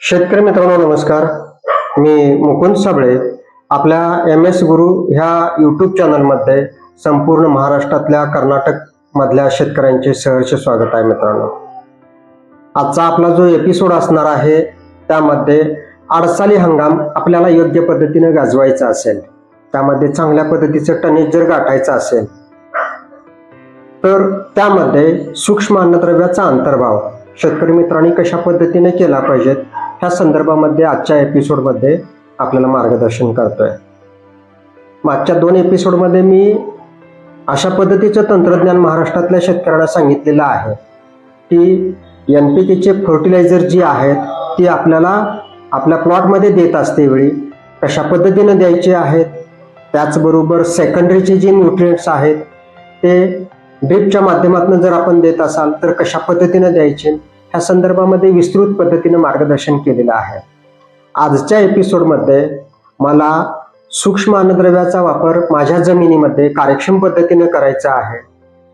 शेतकरी मित्रांनो नमस्कार. मी मुकुंद साबळे. आपल्या एम एस गुरु ह्या यूट्यूब चॅनलमध्ये संपूर्ण महाराष्ट्रातल्या कर्नाटक मधल्या शेतकऱ्यांचे सहर्ष स्वागत आहे मित्रांनो. आजचा आपला जो एपिसोड असणार आहे त्यामध्ये आडसाली हंगाम आपल्याला योग्य पद्धतीने गाजवायचा असेल त्यामध्ये चांगल्या पद्धतीचं टनेज जर गाठायचं असेल तर त्यामध्ये सूक्ष्म अन्नद्रव्याचा अंतर्भाव शेतकरी मित्रांनी कशा पद्धतीने केला पाहिजेत ह्या संदर्भामध्ये आजच्या एपिसोडमध्ये आपल्याला मार्गदर्शन करतोय. मागच्या दोन एपिसोडमध्ये मी अशा पद्धतीचं तंत्रज्ञान महाराष्ट्रातल्या शेतकऱ्यांना सांगितलेलं आहे की एन पी केचे फर्टिलायझर जी आहेत ती आपल्याला आपल्या प्लॉटमध्ये देत असते वेळी कशा पद्धतीनं द्यायचे आहेत त्याचबरोबर सेकंडरीचे जे न्यूट्रिएंट्स आहेत ते ड्रिपच्या माध्यमातून जर आपण देत असाल तर कशा पद्धतीनं द्यायचे? ह्या संदर्भामध्ये विस्तृत पद्धतीने मार्गदर्शन केलेलं आहे. आजच्या एपिसोडमध्ये मला सूक्ष्म अन्नद्रव्याचा वापर माझ्या जमिनीमध्ये कार्यक्षम पद्धतीने करायचा आहे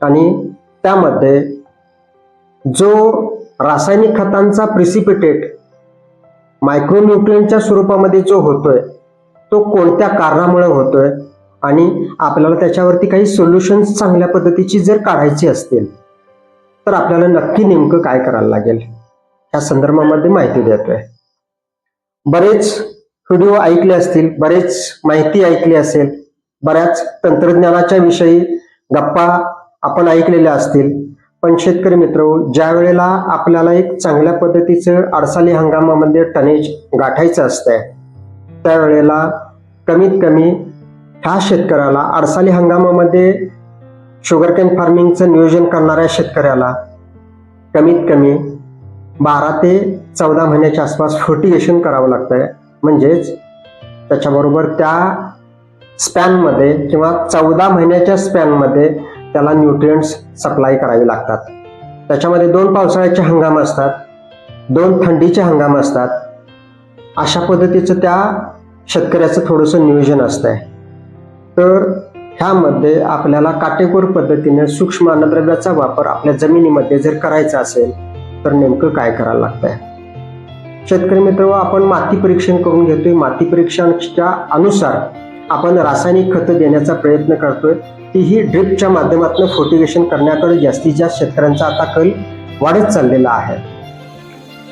आणि त्यामध्ये जो रासायनिक खतांचा प्रिसिपिटेट मायक्रोन्युट्रियनच्या स्वरूपामध्ये जो होतोय तो कोणत्या कारणामुळे होतोय आणि आपल्याला त्याच्यावरती काही सोल्युशन्स चांगल्या पद्धतीची जर काढायची असतील तर आपल्याला नक्की नेमकं काय करायला लागेल? या संदर्भामध्ये माहिती देतोय. बरेच व्हिडिओ ऐकले असतील बरेच माहिती ऐकली असेल बऱ्याच तंत्रज्ञानाच्या विषयी गप्पा आपण ऐकलेल्या असतील. पण शेतकरी मित्र ज्या वेळेला आपल्याला एक चांगल्या पद्धतीचं अडसाली हंगामामध्ये टनेज गाठायचं असतंय त्यावेळेला कमीत कमी ह्या शेतकऱ्याला अडसाली हंगामामध्ये शुगरकेन फार्मिंगचं नियोजन करणाऱ्या शेतकऱ्याला कमीत कमी बारा ते चौदा महिन्याच्या आसपास फर्टिगेशन करावं लागतंय. म्हणजेच त्याच्याबरोबर त्या स्पॅनमध्ये किंवा चौदा महिन्याच्या स्पॅनमध्ये त्याला न्यूट्रियंट्स सप्लाय करावे लागतात. त्याच्यामध्ये दोन पावसाळ्याचे हंगाम असतात दोन थंडीचे हंगाम असतात. अशा पद्धतीचं त्या शेतकऱ्याचं थोडंसं नियोजन असतंय. तर ह्यामध्ये आपल्याला काटेकोर पद्धतीने सूक्ष्म अन्नद्रव्याचा वापर आपल्या जमिनीमध्ये जर करायचा असेल तर नेमकं काय करायला लागतंय? शेतकरी मित्र आपण माती परीक्षण करून घेतोय. माती परीक्षणाच्या अनुसार आपण रासायनिक खतं देण्याचा प्रयत्न करतोय. तीही ड्रिपच्या माध्यमातून फोर्टिगेशन करण्याकडे जास्तीत जास्त शेतकऱ्यांचा आता कल वाढत चाललेला आहे.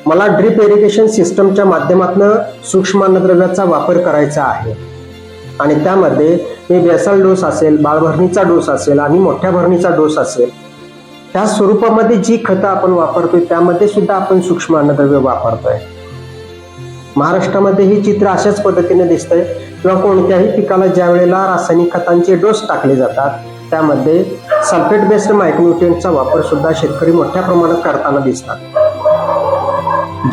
मला ड्रिप इरिगेशन सिस्टमच्या माध्यमातून सूक्ष्म अन्नद्रव्याचा वापर करायचा आहे. आणि त्यामध्ये मी बेसल डोस असेल बाळभरणीचा डोस असेल आणि मोठ्या भरणीचा डोस असेल त्या स्वरूपामध्ये जी खतं आपण वापरतोय त्यामध्ये सुद्धा आपण सूक्ष्म अन्नद्रव्य वापरतोय. महाराष्ट्रामध्ये हे चित्र अशाच पद्धतीने दिसतंय. किंवा कोणत्याही पिकाला ज्या वेळेला रासायनिक खतांचे डोस टाकले जातात त्यामध्ये सल्फेट बेस्ड मायक्रोन्युट्रियंटचा वापर सुद्धा शेतकरी मोठ्या प्रमाणात करताना दिसतात.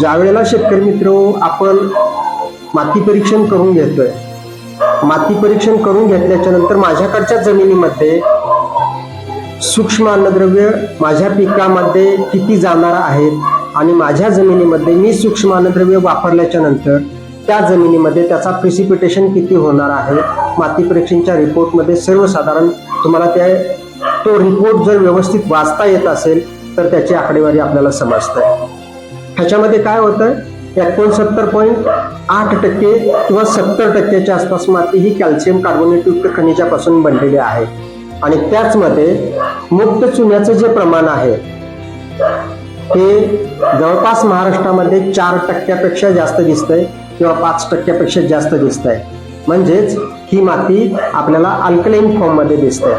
ज्या वेळेला शेतकरी मित्र आपण माती परीक्षण करून घेतोय माती परीक्षण करून घेतल्याच्या नंतर माझ्याकडच्या जमिनीमध्ये सूक्ष्म अन्नद्रव्य माझ्या पिकामध्ये किती जाणार आहेत आणि माझ्या जमिनीमध्ये मी सूक्ष्म अन्नद्रव्य वापरल्याच्या नंतर त्या जमिनीमध्ये त्याचा प्रिसिपिटेशन किती होणार आहे? माती परीक्षणच्या रिपोर्टमध्ये सर्वसाधारण तुम्हाला त्या तो रिपोर्ट जर व्यवस्थित वाचता येत असेल तर त्याची आकडेवारी आपल्याला समजते. ह्याच्यामध्ये काय होतं एकोणसत्तर पॉईंट आठ टक्के किंवा सत्तर टक्क्याच्या आसपास माती ही कॅल्शियम कार्बोनेटयुक्त खनिजापासून बनलेली आहे. आणि त्याचमध्ये मुक्त चुन्याचं जे प्रमाण आहे हे जवळपास महाराष्ट्रामध्ये चार टक्क्यापेक्षा जास्त दिसतंय किंवा पाच टक्क्यापेक्षा जास्त दिसतंय. म्हणजेच ही माती आपल्याला अल्कलेन फॉर्ममध्ये दिसते.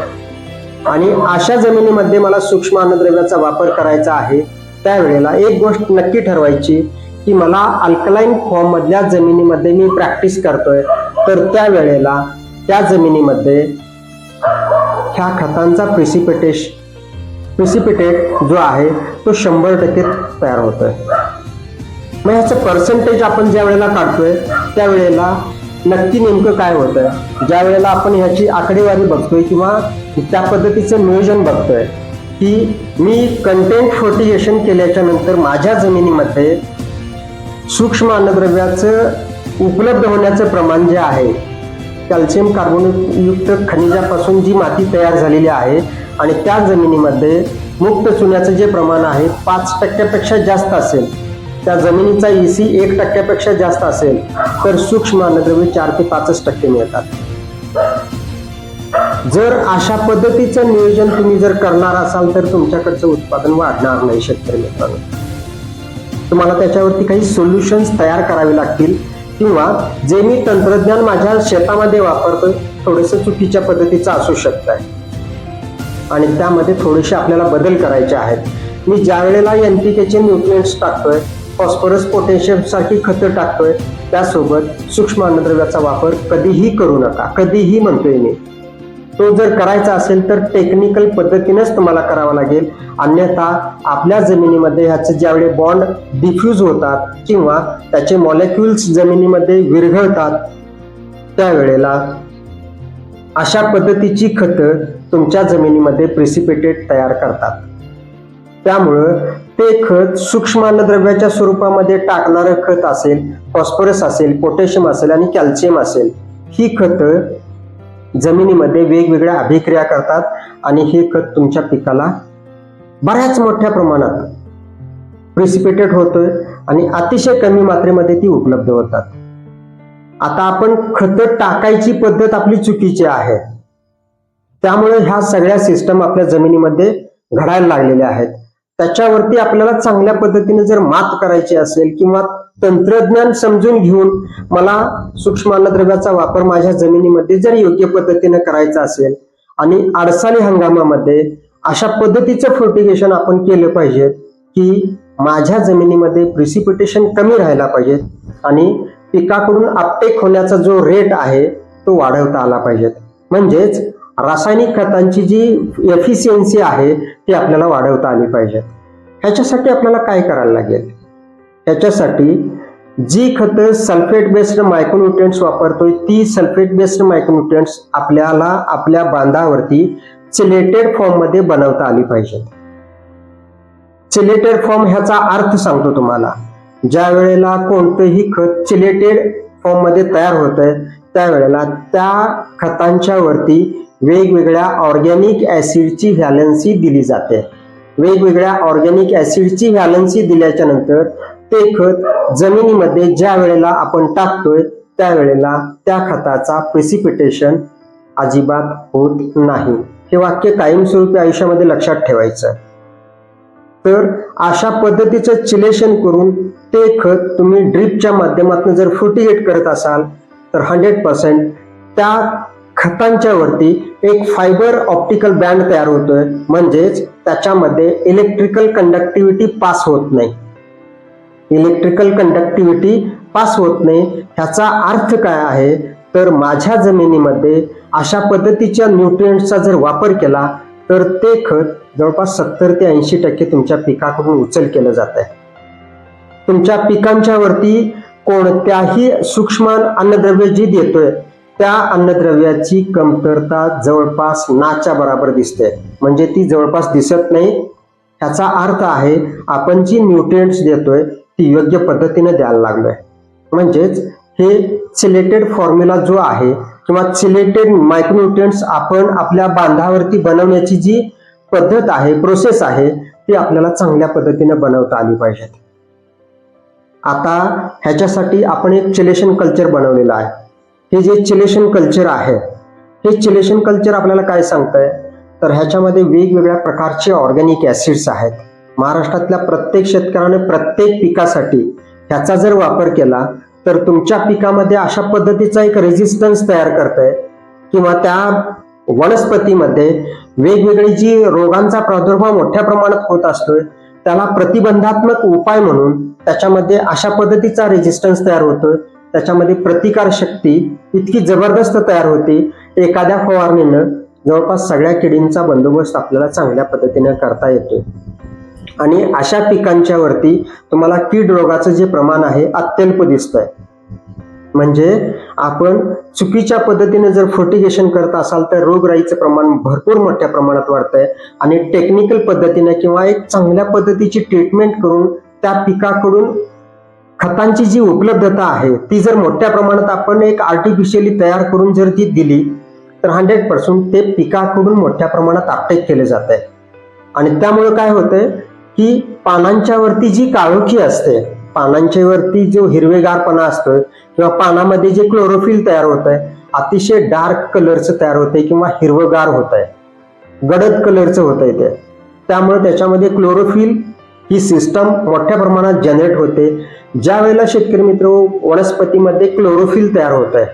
आणि अशा जमिनीमध्ये मला सूक्ष्म अन्नद्रव्याचा वापर करायचा आहे त्यावेळेला एक गोष्ट नक्की ठरवायची की मला अल्कलाईन फॉर्म मधल्या जमिनीमध्ये मी प्रॅक्टिस करतोय. तर त्या वेळेला त्या जमिनीमध्ये ह्या खतांचा प्रिसिपिटेश प्रिसिपिटेट जो आहे तो शंभर टक्के तयार होतोय. मग ह्याचं पर्सेंटेज आपण ज्या वेळेला काढतोय त्यावेळेला नक्की नेमकं काय होतंय? ज्या वेळेला आपण ह्याची आकडेवारी बघतोय किंवा त्या पद्धतीचं नियोजन बघतोय की मी कंटेंट फर्टिगेशन केल्याच्यानंतर माझ्या जमिनीमध्ये सूक्ष्म अन्नद्रव्याचं उपलब्ध होण्याचं प्रमाण जे आहे कॅल्शियम कार्बोनेटयुक्त खनिजापासून जी माती तयार झालेली आहे आणि त्या जमिनीमध्ये मुक्त चुन्याचं जे प्रमाण आहे पाच टक्क्यापेक्षा जास्त असेल. त्या जमिनीचा ईसी एक टक्क्यापेक्षा जास्त असेल तर सूक्ष्म अन्नद्रव्य चार ते पाचच टक्के मिळतात. जर अशा पद्धतीचं नियोजन तुम्ही जर करणार असाल तर तुमच्याकडचं उत्पादन वाढणार नाही शेतकरी मित्रांनो. तुम्हाला त्याच्यावरती काही सोल्युशन्स तयार करावे लागतील. किंवा जे मी तंत्रज्ञान माझ्या शेतामध्ये वापरतोय थोडंसं चुकीच्या पद्धतीचं असू शकतं आणि त्यामध्ये थोडेसे आपल्याला बदल करायचे आहेत. मी ज्या वेळेला एन पी केचे न्यूट्रिएंट्स टाकतोय फॉस्फरस पोटॅशियम सारखी खतं टाकतोय त्यासोबत सूक्ष्म अन्नद्रव्याचा वापर कधीही करू नका. कधीही म्हणतोय मी. तो जर करायचा असेल तर टेक्निकल पद्धतीनेच तुम्हाला करावा लागेल. अन्यथा आपल्या जमिनीमध्ये ह्याचे ज्यावेळी बॉन्ड डिफ्यूज होतात किंवा त्याचे मॉलिक्युल्स जमिनीमध्ये विरघळतात त्यावेळेला अशा पद्धतीची खतं तुमच्या जमिनीमध्ये प्रिसिपिटेट तयार करतात. त्यामुळं ते खत सूक्ष्म अन्नद्रव्याच्या स्वरूपामध्ये टाकणारं खत असेल फॉस्फरस असेल पोटॅशियम असेल आणि कॅल्शियम असेल ही खतं जमिनीमध्ये वेगवेगळ्या अभिक्रिया करतात आणि हे खत तुमच्या पिकाला बऱ्याच मोठ्या प्रमाणात प्रिसिपिटेट होतोय आणि अतिशय कमी मात्रेमध्ये ती उपलब्ध होतात. आता आपण खतं टाकायची पद्धत आपली चुकीची आहे. त्यामुळे ह्या सगळ्या सिस्टम आपल्या जमिनीमध्ये घडायला लागलेल्या आहेत. त्याच्यावरती आपल्याला चांगल्या पद्धतीने जर मात करायची असेल किंवा तंत्रज्ञान समजून घेऊन मला सूक्ष्म अन्नद्रव्याचा वापर माझ्या जमिनीमध्ये जर योग्य पद्धतीने करायचा असेल आणि अडसाळी हंगामामध्ये अशा पद्धतीचं फर्टिगेशन आपण केलं पाहिजे की माझ्या जमिनीमध्ये प्रिसिपिटेशन कमी राहायला पाहिजे आणि पिकाकडून अपटेक होण्याचा जो रेट आहे तो वाढवता आला पाहिजे. म्हणजेच रासायनिक खतांची जी एफिशियन्सी आहे ती आपल्याला वाढवता आली पाहिजे. ह्याच्यासाठी आपल्याला काय करायला लागेल? ह्याच्यासाठी जी खतं सल्फेट बेस्ड मायक्रोन्युट्रियंट्स वापरतोय ती सल्फेट बेस्ड मायक्रोन्युट्रियंट्स आपल्याला आपल्या बांधावरती चिलेटेड फॉर्ममध्ये बनवता आली पाहिजेत चिलेटेड फॉर्म ह्याचा अर्थ सांगतो तुम्हाला. ज्या वेळेला कोणतंही खत चिलेटेड फॉर्ममध्ये तयार होत आहे त्यावेळेला त्या खतांच्या वरती वेगवेगळ्या ऑर्गॅनिक ऍसिडची व्हॅलन्सी दिली जाते. वेगवेगळ्या ऑर्गॅनिक ऍसिडची व्हॅलन्सी दिल्याच्या नंतर ते खत जमिनीमध्ये ज्या वेळेला आपण टाकतोय त्यावेळेला त्या खताचा प्रेसिपिटेशन अजिबात होत नाही. हे वाक्य कायमस्वरूपी आयुष्यामध्ये लक्षात ठेवायचं. तर अशा पद्धतीचं चिलेशन करून ते खत तुम्ही ड्रिपच्या माध्यमातून जर फुटिगेट करत असाल तर हंड्रेड पर्सेंट त्या खतांच्या वरती एक फायबर ऑप्टिकल बँड तयार होतोय. म्हणजेच त्याच्यामध्ये इलेक्ट्रिकल कंडक्टिव्हिटी पास होत नाही. इलेक्ट्रिकल कंडक्टिव्हिटी पास होत नाही. ह्याचा अर्थ काय आहे? तर माझ्या जमिनीमध्ये अशा पद्धतीच्या न्यूट्रियंटचा जर वापर केला तर ते खत जवळपास सत्तर ते ऐंशी टक्के तुमच्या पिकाकडून उचल केलं जात आहे. तुमच्या पिकांच्या वरती कोणत्याही सूक्ष्म अन्नद्रव्य जी देतोय त्या अन्नद्रव्याची कमतरता जवळपास नाच्या बराबर दिसते. म्हणजे ती जवळपास दिसत नाही. ह्याचा अर्थ आहे आपण जी न्यूट्रिएंट्स देतोय ती योग्य पद्धतीने द्यायला लागलोय. म्हणजेच हे सिलेटेड फॉर्म्युला जो आहे किंवा सिलेटेड मायक्रोन्युट्रिएंट्स आपण आपल्या बांधावरती बनवण्याची जी पद्धत आहे प्रोसेस आहे ती आपल्याला चांगल्या पद्धतीने बनवता आली पाहिजेत. आता ह्याच्यासाठी आपण एक चिलेशन कल्चर बनवलेलं आहे. हे जे चिलेशन कल्चर आहे हे चिलेशन कल्चर आपल्याला काय सांगतंय? तर ह्याच्यामध्ये वेगवेगळ्या प्रकारचे ऑर्गॅनिक ऍसिड्स आहेत. महाराष्ट्रातल्या प्रत्येक शेतकऱ्याने प्रत्येक पिकासाठी ह्याचा जर वापर केला तर तुमच्या पिकामध्ये अशा पद्धतीचा एक रेजिस्टन्स तयार करतंय किंवा त्या वनस्पतीमध्ये वेगवेगळी जी रोगांचा प्रादुर्भाव मोठ्या प्रमाणात होत असतोय त्याला प्रतिबंधात्मक उपाय म्हणून त्याच्यामध्ये अशा पद्धतीचा रेजिस्टन्स तयार होतोय. त्याच्यामध्ये प्रतिकार शक्ती इतकी जबरदस्त तयार होते. एखाद्या फवारणीनं जवळपास सगळ्या किडींचा बंदोबस्त आपल्याला चांगल्या पद्धतीने करता येतो. आणि अशा पिकांच्या वरती तुम्हाला कीड रोगाचं जे प्रमाण आहे अत्यल्प दिसतंय. म्हणजे आपण चुकीच्या पद्धतीने जर फोर्टिगेशन करत असाल तर रोगराईचं प्रमाण भरपूर मोठ्या प्रमाणात वाढतंय. आणि टेक्निकल पद्धतीने किंवा एक चांगल्या पद्धतीची ट्रीटमेंट करून त्या पिकाकडून खतांची जी उपलब्धता आहे ती जर मोठ्या प्रमाणात आपण एक आर्टिफिशियली तयार करून जर ती दिली तर हंड्रेड पर्सेंट ते पिकाकडून मोठ्या प्रमाणात अपटेक केले जात आहे. आणि त्यामुळे काय होतंय की पानांच्या वरती जी काळोखी असते पानांच्या वरती जो हिरवेगारपणा असतोय किंवा पानामध्ये जे क्लोरोफिल तयार होत आहे अतिशय डार्क कलरचं तयार होतंय किंवा हिरवगार होत आहे गडद कलरचं होत आहे ते. त्यामुळे त्याच्यामध्ये क्लोरोफिल ही सिस्टम मोठ्या प्रमाणात जनरेट होते. ज्या वेळेला शेतकरी मित्र वनस्पतीमध्ये क्लोरोफिल तयार होत आहे.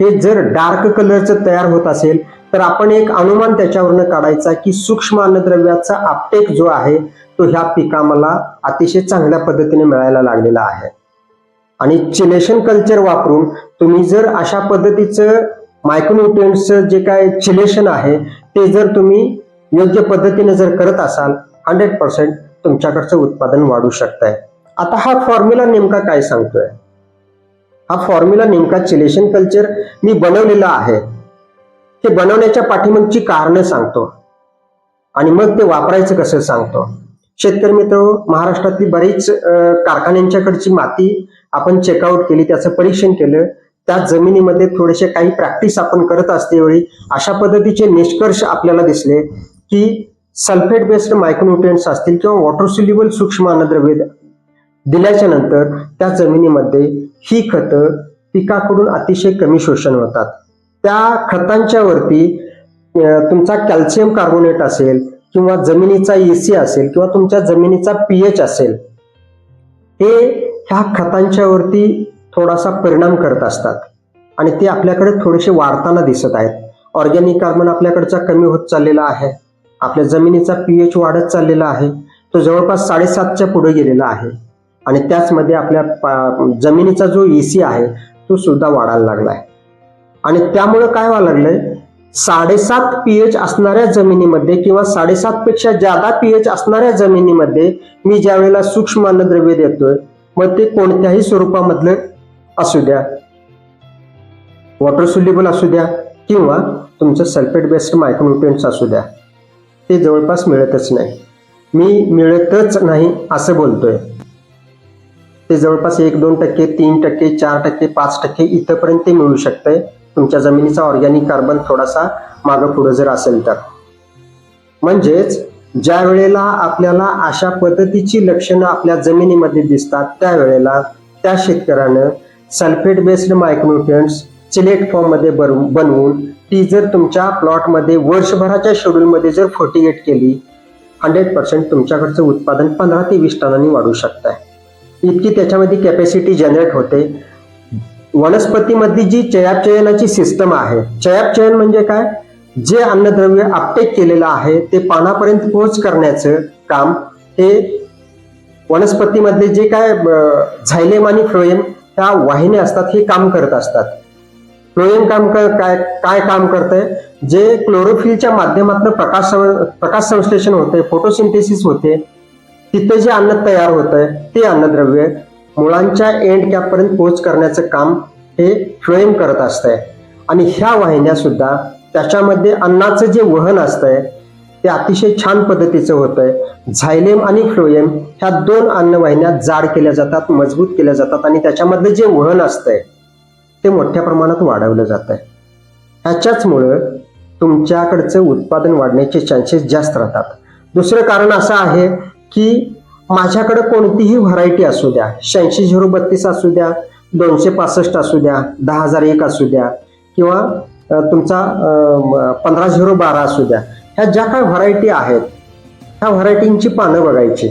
हे जर डार्क कलरचं तयार होत असेल तर आपण एक अनुमान त्याच्यावरनं काढायचा की सूक्ष्म अन्नद्रव्याचा आपटेक जो आहे तो ह्या पिकाला अतिशय चांगल्या पद्धतीने मिळायला लागलेला आहे. आणि चिलेशन कल्चर वापरून तुम्ही जर अशा पद्धतीचं मायक्रोन्युट्रियंटचं जे काय चिलेशन आहे ते जर तुम्ही योग्य पद्धतीने जर करत असाल हंड्रेड पर्सेंट तुमच्याकडचं उत्पादन वाढू शकताय. आता हा फॉर्म्युला नेमका काय सांगतोय? हा फॉर्म्युला नेमका चिलेशन कल्चर मी बनवलेला आहे. ते बनवण्याच्या पाठीमागची कारणं सांगतो. आणि मग ते वापरायचं कसं सांगतो. शेतकरी मित्र महाराष्ट्रातली बरीच कारखान्यांच्याकडची माती आपण चेकआउट केली त्याचं परीक्षण केलं. त्या जमिनीमध्ये थोडेसे काही प्रॅक्टिस आपण करत असते वेळी अशा पद्धतीचे निष्कर्ष आपल्याला दिसले की सल्फेट बेस्ड मायक्रोन्युट्रियन्ट्स असतील किंवा वॉटर सोल्युबल सूक्ष्म अन्नद्रव्ये दिल्याच्या नंतर त्या जमिनीमध्ये ही खतं पिकाकडून अतिशय कमी शोषण होतात. त्या खतांच्या वरती तुमचा कॅल्शियम कार्बोनेट असेल किंवा जमिनीचा एसी असेल किंवा तुमच्या जमिनीचा पीएच असेल हे ह्या खतांच्या वरती थोडासा परिणाम करत असतात आणि ते आपल्याकडे थोडेसे वाढताना दिसत आहेत. ऑर्गॅनिक कार्बन आपल्याकडचा कमी होत चाललेला आहे. आपल्या जमिनीचा पीएच वाढत चाललेला आहे. तो जवळपास साडेसातच्या पुढे गेलेला आहे. आणि त्याचमध्ये आपल्या जमिनीचा जो एसी आहे तो सुद्धा वाढायला लागलाय आणि त्यामुळे काय व्हायला लागलंय? साडेसात पीएच असणाऱ्या जमिनीमध्ये किंवा साडेसात पेक्षा पी पीएच असणाऱ्या जमिनीमध्ये मी ज्या वेळेला सूक्ष्म अन्नद्रव्य देतोय मग ते कोणत्याही स्वरूपामधलं असू द्या वॉटर सोल्युबल असू द्या किंवा तुमचं सल्फेट बेस्ड मायक्रोन्युट्रियंट्स असू द्या. ते जवळपास मिळतच नाही. मी मिळतच नाही असं बोलतोय. ते जवळपास एक दोन टक्के तीन टक्के चार टक्के पाच टक्के इथंपर्यंत ते मिळू शकतंय. तुमच्या जमिनीचा ऑर्गॅनिक कार्बन थोडासा मागं पुढं जर असेल तर. म्हणजेच ज्या वेळेला आपल्याला अशा पद्धतीची लक्षणं आपल्या जमिनीमध्ये दिसतात त्यावेळेला त्या शेतकऱ्यानं सल्फेट बेस्ड मायक्रोन्युट्रियंट्स सिलेक्ट फॉर्ममध्ये बनवून बनवून ती जर तुमच्या प्लॉटमध्ये वर्षभराच्या शेड्यूलमध्ये जर फोर्टी एट केली हंड्रेड पर्सेंट तुमच्याकडचं उत्पादन पंधरा ते वीस टनांनी वाढू शकत आहे इतकी त्याच्यामध्ये कॅपॅसिटी जनरेट होते. वनस्पतीमधली जी चयापचयनाची सिस्टम आहे चयापचयन म्हणजे काय? जे अन्नद्रव्य अपटेक केलेलं आहे ते पानापर्यंत पोहोच करण्याचं काम हे वनस्पतीमधले जे काय झायलेम आणि फ्लोएम त्या वाहिन्या असतात हे काम करत असतात. फ्लोएम काम काय काय काम करतंय? जे क्लोरोफिलच्या माध्यमातून प्रकाश प्रकाश संश्लेषण होते फोटोसिंथेसिस होते तिथे जे अन्न तयार होत आहे ते अन्नद्रव्य मुळांच्या एंड कॅपपर्यंत पोहोच करण्याचं काम हे फ्लोएम करत असतंय. आणि ह्या वाहिन्या सुद्धा त्याच्यामध्ये अन्नाचं जे वहन असतंय ते अतिशय छान पद्धतीचं होत आहे झायलेम आणि फ्लोएम ह्या दोन अन्नवाहिन्या जाड केल्या जातात मजबूत केल्या जातात आणि त्याच्यामधलं जे वहन असतंय ते मोठ्या प्रमाणात वाढवलं जात आहे. ह्याच्याचमुळं तुमच्याकडचं उत्पादन वाढण्याचे चान्सेस जास्त राहतात. दुसरं कारण असं आहे की माझ्याकडे कोणतीही व्हरायटी असू द्या शहाऐंशी झिरो बत्तीस असू द्या दोनशे पासष्ट असू द्या दहा हजार एक असू द्या किंवा तुमचा पंधरा झिरो बारा असू द्या ह्या ज्या काय व्हरायटी आहेत ह्या व्हरायटींची पानं बघायची.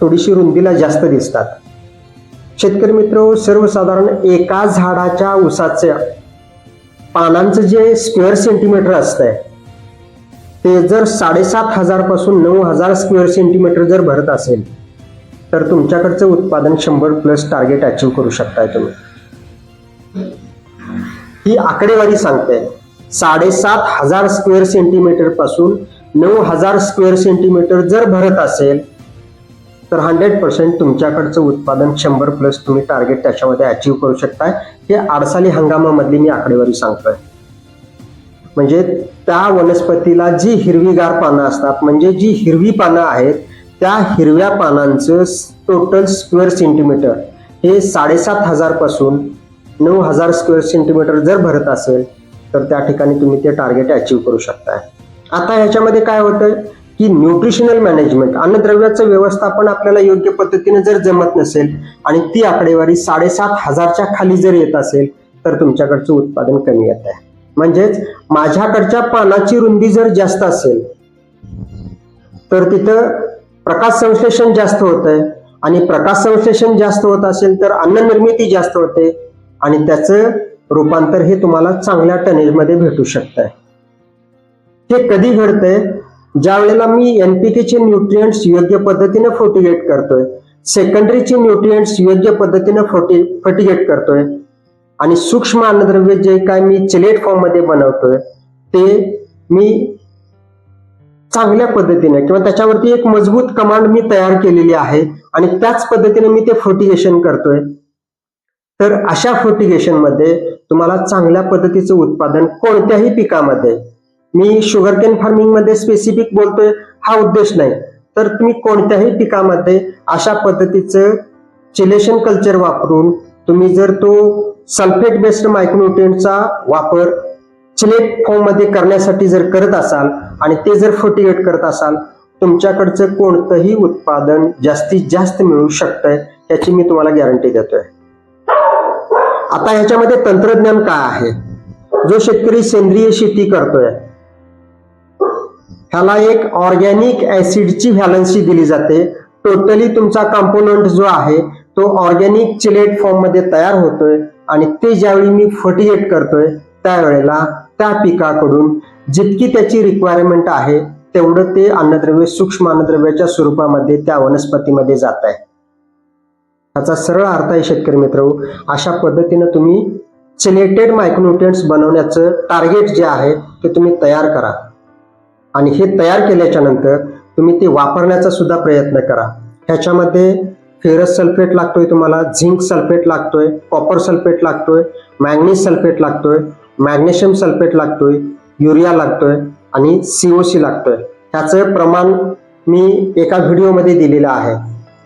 थोडीशी रुंदीला जास्त दिसतात. शेतकरी मित्र सर्वसाधारण एका झाडाच्या उसाच्या पानांचं जे स्क्वेअर सेंटीमीटर असतंय ते जर साडेसात हजारपासून नऊ हजार स्क्वेअर सेंटीमीटर जर भरत असेल तर तुमच्याकडचं उत्पादन शंभर प्लस टार्गेट अचीव करू शकताय तुम्ही. ही आकडेवारी सांगते साडेसात हजार स्क्वेअर सेंटीमीटरपासून नऊ हजार स्क्वेअर सेंटीमीटर जर भरत असेल तर हंड्रेड पर्सेंट तुमच्याकडचं उत्पादन शंभर प्लस तुम्ही टार्गेट त्याच्यामध्ये अचीव करू शकताय. हे आडसाली हंगामामधली मी आकडेवारी सांगतोय. म्हणजे त्या वनस्पतीला जी हिरवीगार पानं असतात म्हणजे जी हिरवी पानं आहेत त्या हिरव्या पानांचं टोटल स्क्वेअर सेंटीमीटर हे साडेसात हजारपासून नऊ हजार स्क्वेअर सेंटीमीटर जर भरत असेल तर त्या ठिकाणी तुम्ही ते टार्गेट अचीव करू शकताय. आता ह्याच्यामध्ये काय होतंय? की न्यूट्रिशनल मॅनेजमेंट अन्नद्रव्याचं व्यवस्थापन आपल्याला योग्य पद्धतीने जर जमत नसेल आणि ती आकडेवारी साडेसात हजारच्या खाली जर येत असेल तर तुमच्याकडचं उत्पादन कमी येत आहे. म्हणजेच माझ्याकडच्या पानाची रुंदी जर जास्त असेल तर तिथं प्रकाश संश्लेषण जास्त होत आहे आणि प्रकाश संश्लेषण जास्त होत असेल तर अन्न निर्मिती जास्त होते. आणि त्याचं रूपांतर हे तुम्हाला चांगल्या टनेजमध्ये भेटू शकतंय. हे कधी घडतंय? ज्या वेळेला मी एनपीकेचे न्यूट्रियंट्स योग्य पद्धतीने फोर्टिगेट करतोय सेकंडरीचे न्यूट्रिएंट्स योग्य पद्धतीने फोर्टी फर्टिगेट करतोय आणि सूक्ष्म अन्नद्रव्य जे काय मी चिलेट फॉर्ममध्ये बनवतोय ते मी चांगल्या पद्धतीने किंवा त्याच्यावरती एक मजबूत कमांड मी तयार केलेली आहे आणि त्याच पद्धतीने मी ते फोर्टिगेशन करतोय. तर अशा फोटिगेशनमध्ये तुम्हाला चांगल्या पद्धतीचं उत्पादन कोणत्याही पिकामध्ये मी शुगर केन फार्मिंगमध्ये स्पेसिफिक बोलतोय हा उद्देश नाही. तर तुम्ही कोणत्याही पिकामध्ये अशा पद्धतीचं चिलेशन कल्चर वापरून तुम्ही जर तो सल्फेट बेस्ड मायक्रोन्युट्रिएंटचा वापर चिलेट फॉर्ममध्ये करण्यासाठी जर करत असाल आणि ते जर फोर्टिगेट करत असाल तुमच्याकडचं कोणतंही उत्पादन जास्तीत जास्त मिळू शकतंय याची मी तुम्हाला गॅरंटी देतोय. आता ह्याच्यामध्ये तंत्रज्ञान काय आहे? जो शेतकरी सेंद्रिय शेती करतोय ह्याला एक ऑर्गॅनिक ऍसिडची व्हॅलन्सी दिली जाते. टोटली तुमचा कंपोनंट जो आहे तो ऑर्गॅनिक चिलेट फॉर्ममध्ये तयार होतोय आणि ते ज्यावेळी मी फर्टिगेट करतोय त्यावेळेला त्या पिकाकडून जितकी त्याची रिक्वायरमेंट आहे तेवढं ते अन्नद्रव्य सूक्ष्म अन्नद्रव्याच्या स्वरूपामध्ये त्या वनस्पतीमध्ये जात आहे. ह्याचा सरळ अर्थ आहे शेतकरी मित्र अशा पद्धतीनं तुम्ही चिलेटेड मायक्रोन्युट्रिएंट्स बनवण्याचं टार्गेट जे आहे ते तुम्ही तयार करा. आणि हे तयार केल्याच्यानंतर तुम्ही ते वापरण्याचा सुद्धा प्रयत्न करा. ह्याच्यामध्ये फेरस सल्फेट लागतोय तुम्हाला झिंक सल्फेट लागतोय कॉपर सल्फेट लागतोय मॅग्नीज सल्फेट लागतोय मॅग्नेशियम सल्फेट लागतोय युरिया लागतोय आणि सीओसी लागतोय. ह्याचं प्रमाण मी एका व्हिडिओमध्ये दिलेलं आहे.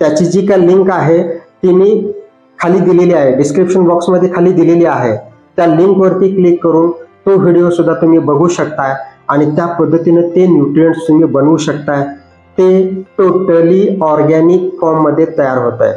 त्याची जी काय लिंक आहे ती मी खाली दिलेली आहे. डिस्क्रिप्शन बॉक्समध्ये खाली दिलेली आहे. त्या लिंकवरती क्लिक करून तो व्हिडिओ सुद्धा तुम्ही बघू शकता आणि त्या पद्धतीनं ते न्यूट्रियंट्स तुम्ही बनवू शकताय. ते टोटली ऑर्गॅनिक फॉर्ममध्ये तयार होत आहे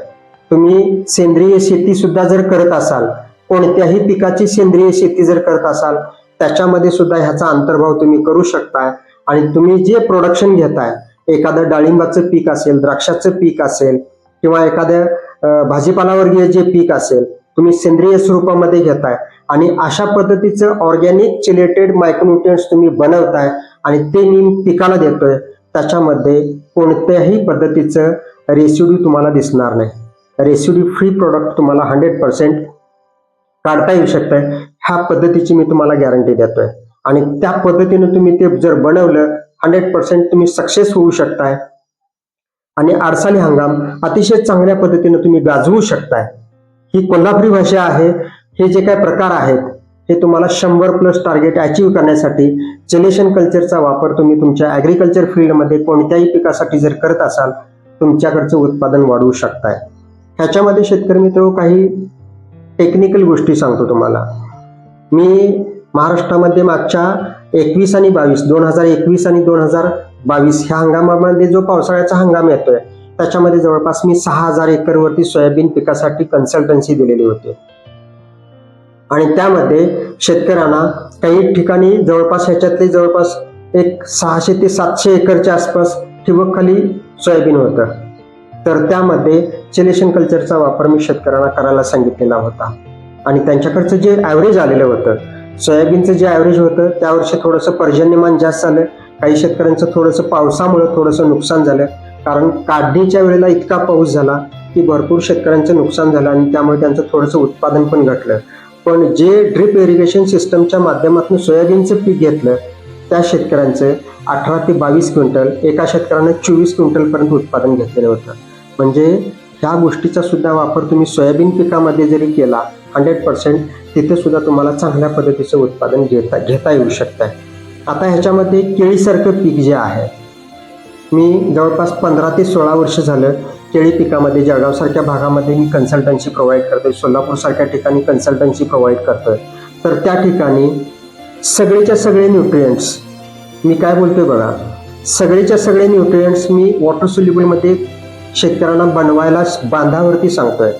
तुम्ही सेंद्रिय शेतीसुद्धा जर करत असाल कोणत्याही पिकाची सेंद्रिय शेती जर करत असाल त्याच्यामध्ये सुद्धा ह्याचा अंतर्भाव तुम्ही करू शकताय. आणि तुम्ही जे प्रोडक्शन घेताय एखादं डाळिंबाचं पीक असेल द्राक्षाचं पीक असेल किंवा एखाद्या भाजीपालावर्गीय जे पीक असेल तुम्ही सेंद्रिय स्वरूपामध्ये घेताय. आणि अशा पद्धतीचं ऑर्गॅनिक चिलेटेड मायक्रोन्युट्रिएंट्स तुम्ही बनवताय आणि ते मी पिकाला देतोय त्याच्यामध्ये कोणत्याही पद्धतीचं रेसिड्यू तुम्हाला दिसणार नाही. रेसिड्यू फ्री प्रोडक्ट तुम्हाला हंड्रेड पर्सेंट काढता येऊ शकतंय. ह्या पद्धतीची मी तुम्हाला गॅरंटी देतोय. आणि त्या पद्धतीने तुम्ही ते जर बनवलं हंड्रेड पर्सेंट तुम्ही सक्सेस होऊ शकताय. आणि आडसाली हंगाम अतिशय चांगल्या पद्धतीने तुम्ही गाजवू शकताय. ही कोल्हापुरी भाषा आहे. हे जे काय प्रकार आहेत हे तुम्हाला शंभर प्लस टार्गेट अचीव्ह करण्यासाठी जनेशन कल्चरचा वापर तुम्ही तुमच्या ॲग्रिकल्चर फील्डमध्ये कोणत्याही पिकासाठी जर करत असाल तुमच्याकडचं उत्पादन वाढवू शकताय. ह्याच्यामध्ये शेतकरी मित्र काही टेक्निकल गोष्टी सांगतो तुम्हाला. मी महाराष्ट्रामध्ये मागच्या एकवीस आणि बावीस दोन हजार एकवीस आणि दोन हजार बावीस ह्या हंगामामध्ये जो पावसाळ्याचा हंगाम येतोय त्याच्यामध्ये जवळपास मी सहा हजार एकरवरती सोयाबीन पिकासाठी कन्सल्टन्सी दिलेली होती. आणि त्यामध्ये शेतकऱ्यांना काही ठिकाणी जवळपास ह्याच्यातले जवळपास एक सहाशे ते सातशे एकरच्या आसपास ठिबकखाली सोयाबीन होतं. तर त्यामध्ये चिलेशन कल्चरचा वापर मी शेतकऱ्यांना करायला सांगितलेला होता. आणि त्यांच्याकडचं जे ॲव्हरेज आलेलं होतं सोयाबीनचं जे ॲव्हरेज होतं त्या वर्षी थोडंसं पर्जन्यमान जास्त झालं. काही शेतकऱ्यांचं थोडंसं पावसामुळं थोडंसं नुकसान झालं. कारण काढणीच्या वेळेला इतका पाऊस झाला की भरपूर शेतकऱ्यांचं नुकसान झालं आणि त्यामुळे त्यांचं थोडंसं उत्पादन पण घटलं. पण जे ड्रिप इरिगेशन सिस्टमच्या माध्यमातून सोयाबीनचं पीक घेतलं त्या शेतकऱ्यांचं अठरा ते बावीस क्विंटल एका शेतकऱ्यानं चोवीस क्विंटलपर्यंत उत्पादन घेतलेलं होतं. म्हणजे ह्या गोष्टीचा सुद्धा वापर तुम्ही सोयाबीन पिकामध्ये जरी केला हंड्रेड पर्सेंट तिथे सुद्धा तुम्हाला चांगल्या पद्धतीचं उत्पादन घेता घेता येऊ शकतं आता ह्याच्यामध्ये केळीसारखं पीक जे आहे मी जवळपास पंधरा ते सोळा वर्ष झालं केळी पिकामध्ये जळगावसारख्या भागामध्ये मी कन्सल्टन्सी प्रोव्हाइड करतो सोलापूरसारख्या ठिकाणी कन्सल्टन्सी प्रोव्हाइड करतोय. तर त्या ठिकाणी सगळेच्या सगळे न्यूट्रियंट्स मी काय बोलतोय बघा सगळेच्या सगळे न्यूट्रियंट्स मी वॉटर सोल्युबलमध्ये शेतकऱ्यांना बनवायला बांधावरती सांगतोय.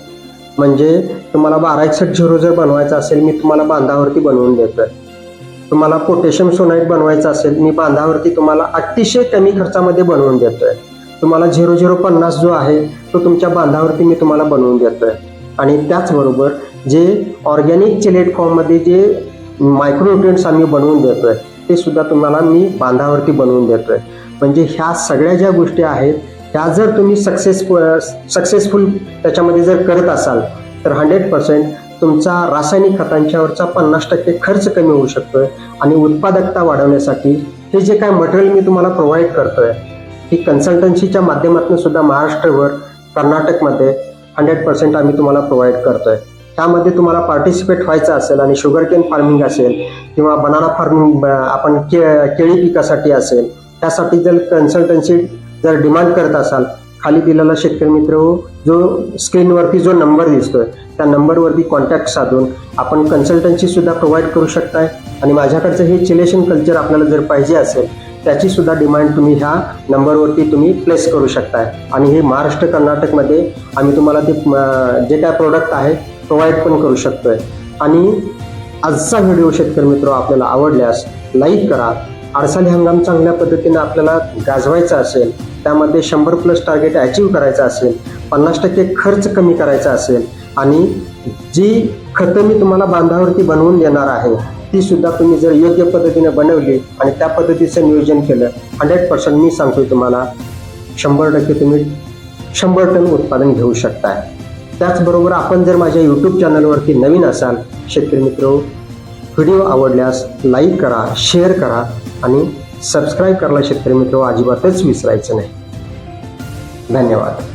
म्हणजे तुम्हाला बारा एकसठ झिरो जर बनवायचा असेल मी तुम्हाला बांधावरती बनवून देतोय. तुम्हाला पोटॅशियम सोनाईट बनवायचं असेल मी बांधावरती तुम्हाला अतिशय कमी खर्चामध्ये बनवून देतोय. तुम्हाला झिरो झिरो पन्नास जो आहे तो तुमच्या बांधावरती मी तुम्हाला बनवून देतोय. आणि त्याचबरोबर जे ऑर्गॅनिक चिलेट फॉर्ममध्ये जे मायक्रोन्युट्रिएंट्स आम्ही बनवून देतोय ते सुद्धा तुम्हाला मी बांधावरती बनवून देतोय. म्हणजे ह्या सगळ्या ज्या गोष्टी आहेत ह्या जर तुम्ही सक्सेस सक्सेसफुल त्याच्यामध्ये जर करत असाल तर हंड्रेड पर्सेंट तुमचा रासायनिक खतांच्यावरचा पन्नास टक्के खर्च कमी होऊ शकतोय आणि उत्पादकता वाढवण्यासाठी हे जे काय मटेरियल मी तुम्हाला प्रोव्हाइड करतोय ही कन्सल्टन्सीच्या माध्यमातून सुद्धा महाराष्ट्रभर कर्नाटकमध्ये हंड्रेड पर्सेंट आम्ही तुम्हाला प्रोव्हाइड करतोय. त्यामध्ये तुम्हाला पार्टिसिपेट व्हायचं असेल आणि शुगर केन फार्मिंग असेल किंवा बनाना फार्मिंग आपण के केळी पिकासाठी असेल त्यासाठी जर कन्सल्टन्सी जर डिमांड करत असाल खाली दिलेला शेतकरी मित्र हो, जो स्क्रीनवरती जो नंबर दिसतोय त्या नंबरवरती कॉन्टॅक्ट साधून आपण कन्सल्टन्सी सुद्धा प्रोव्हाइड करू शकताय. आणि माझ्याकडचं हे चिलेशन कल्चर आपल्याला जर पाहिजे असेल त्याची सुद्धा डिमांड तुम्ही ह्या नंबरवरती तुम्ही प्लेस करू शकताय. आणि हे महाराष्ट्र कर्नाटकमध्ये आम्ही तुम्हाला ते जे काय प्रोडक्ट आहे प्रोव्हाइड पण करू शकतोय. आणि आजचा व्हिडिओ शेतकरी मित्र हो, आपल्याला आवडल्यास लाईक करा आरसाली हंगाम चांगल्या पद्धतीने आपल्याला गाजवायचा असेल त्यामध्ये शंभर प्लस टार्गेट अचीव करायचं असेल पन्नास टक्के खर्च कमी करायचा असेल आणि जी खतं मी तुम्हाला बांधावरती बनवून देणार आहे ती सुद्धा तुम्ही जर योग्य पद्धतीने बनवली आणि त्या पद्धतीचं नियोजन केलं हंड्रेड पर्सेंट मी सांगतोय तुम्हाला शंभर टक्के तुम्ही शंभर टन उत्पादन घेऊ शकताय. त्याचबरोबर आपण जर माझ्या यूट्यूब चॅनलवरती नवीन असाल शेतकरी मित्र व्हिडिओ आवडल्यास लाईक करा शेअर करा आणि सबस्क्राईब करायला शेतकरी मित्र अजिबातच विसरायचं नाही. धन्यवाद.